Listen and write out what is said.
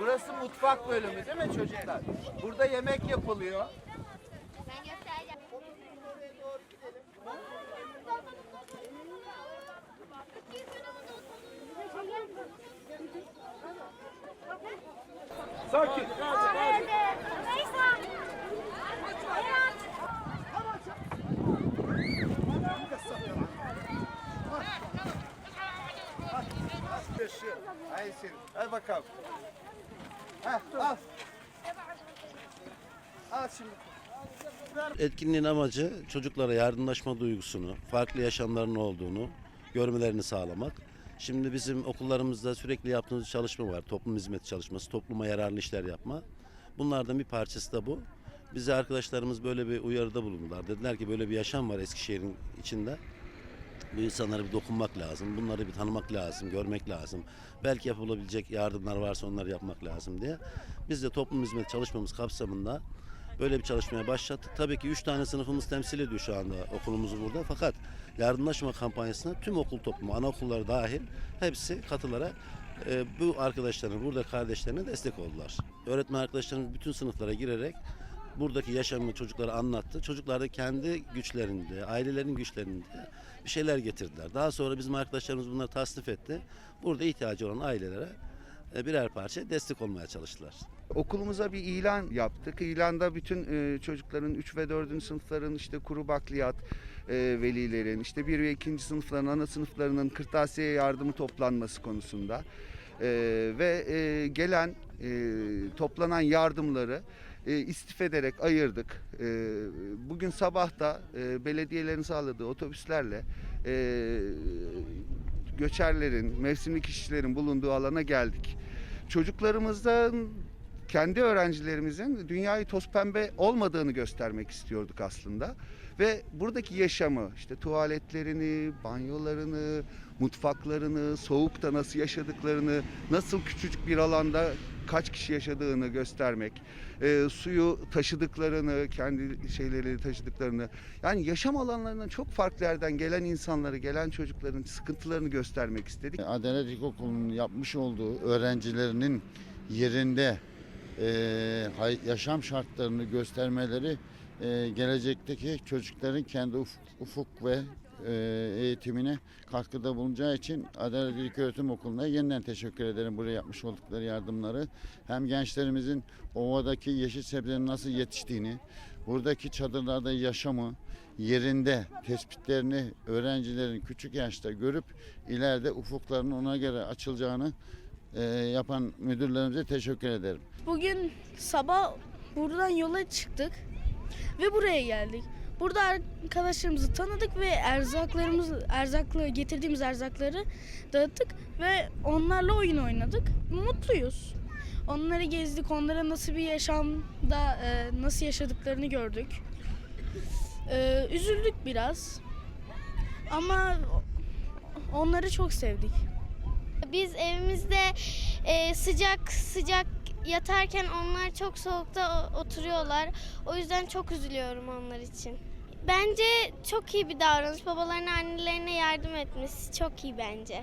Burası mutfak bölümü değil mi çocuklar? Burada yemek yapılıyor. Ben göstereceğim. Sakin. Hadi bakalım. Etkinliğin amacı çocuklara yardımlaşma duygusunu, farklı yaşamların olduğunu görmelerini sağlamak. Şimdi bizim okullarımızda sürekli yaptığımız çalışma var. Toplum hizmet çalışması, topluma yararlı işler yapma. Bunlardan bir parçası da bu. Bize arkadaşlarımız böyle bir uyarıda bulundular. Dediler ki böyle bir yaşam var Eskişehir'in içinde. Bu insanlara bir dokunmak lazım. Bunları bir tanımak lazım, görmek lazım. Belki yapılabilecek yardımlar varsa onları yapmak lazım diye. Biz de toplum hizmet çalışmamız kapsamında böyle bir çalışmaya başlattık. Tabii ki 3 tane sınıfımız temsil ediyor şu anda okulumuzu burada. Fakat yardımlaşma kampanyasına tüm okul toplumu, anaokulları dahil hepsi katılarak e, bu arkadaşların, burada kardeşlerine destek oldular. Öğretmen arkadaşlarımız bütün sınıflara girerek buradaki yaşamını çocuklara anlattı. Çocuklar da kendi güçlerinde, ailelerin güçlerinde bir şeyler getirdiler. Daha sonra bizim arkadaşlarımız bunları tasnif etti. Burada ihtiyacı olan ailelere e, birer parça destek olmaya çalıştılar. Okulumuza bir ilan yaptık. İlanda bütün e, çocukların 3 ve 4. sınıfların işte kuru bakliyat e, velilerin işte 1 ve 2. sınıfların ana sınıflarının kırtasiye yardımı toplanması konusunda ve gelen toplanan yardımları e, istif ederek ayırdık. E, bugün sabah da e, belediyelerin sağladığı otobüslerle e, göçerlerin, mevsimlik işçilerin bulunduğu alana geldik. Çocuklarımızdan kendi öğrencilerimizin dünyayı toz pembe olmadığını göstermek istiyorduk aslında. Ve buradaki yaşamı, işte tuvaletlerini, banyolarını, mutfaklarını, soğukta nasıl yaşadıklarını, nasıl küçücük bir alanda kaç kişi yaşadığını göstermek, e, suyu taşıdıklarını, kendi şeyleri taşıdıklarını, yani yaşam alanlarından çok farklı yerden gelen insanları, gelen çocukların sıkıntılarını göstermek istedik. Adalet İlkokulu'nun yapmış olduğu öğrencilerinin yerinde e, yaşam şartlarını göstermeleri e, gelecekteki çocukların kendi ufuk, ufuk ve eğitimine katkıda bulunacağı için Adalet İlköğretim Okulu'na yeniden teşekkür ederim buraya yapmış oldukları yardımları. Hem gençlerimizin ovadaki yeşil sebzelerin nasıl yetiştiğini, buradaki çadırlarda yaşamı, yerinde tespitlerini öğrencilerin küçük yaşta görüp ileride ufuklarının ona göre açılacağını e, yapan müdürlerimize teşekkür ederim. Bugün sabah buradan yola çıktık ve buraya geldik. Burada arkadaşlarımızı tanıdık ve erzaklarımız, erzaklı getirdiğimiz erzakları dağıttık ve onlarla oyun oynadık. Mutluyuz. Onları gezdik, onlara nasıl bir yaşamda e, nasıl yaşadıklarını gördük. E, üzüldük biraz. Ama onları çok sevdik. Biz evimizde e, sıcak sıcak yatarken onlar çok soğukta oturuyorlar. O yüzden çok üzülüyorum onlar için. Bence çok iyi bir davranış. Babalarına, annelerine yardım etmesi çok iyi bence.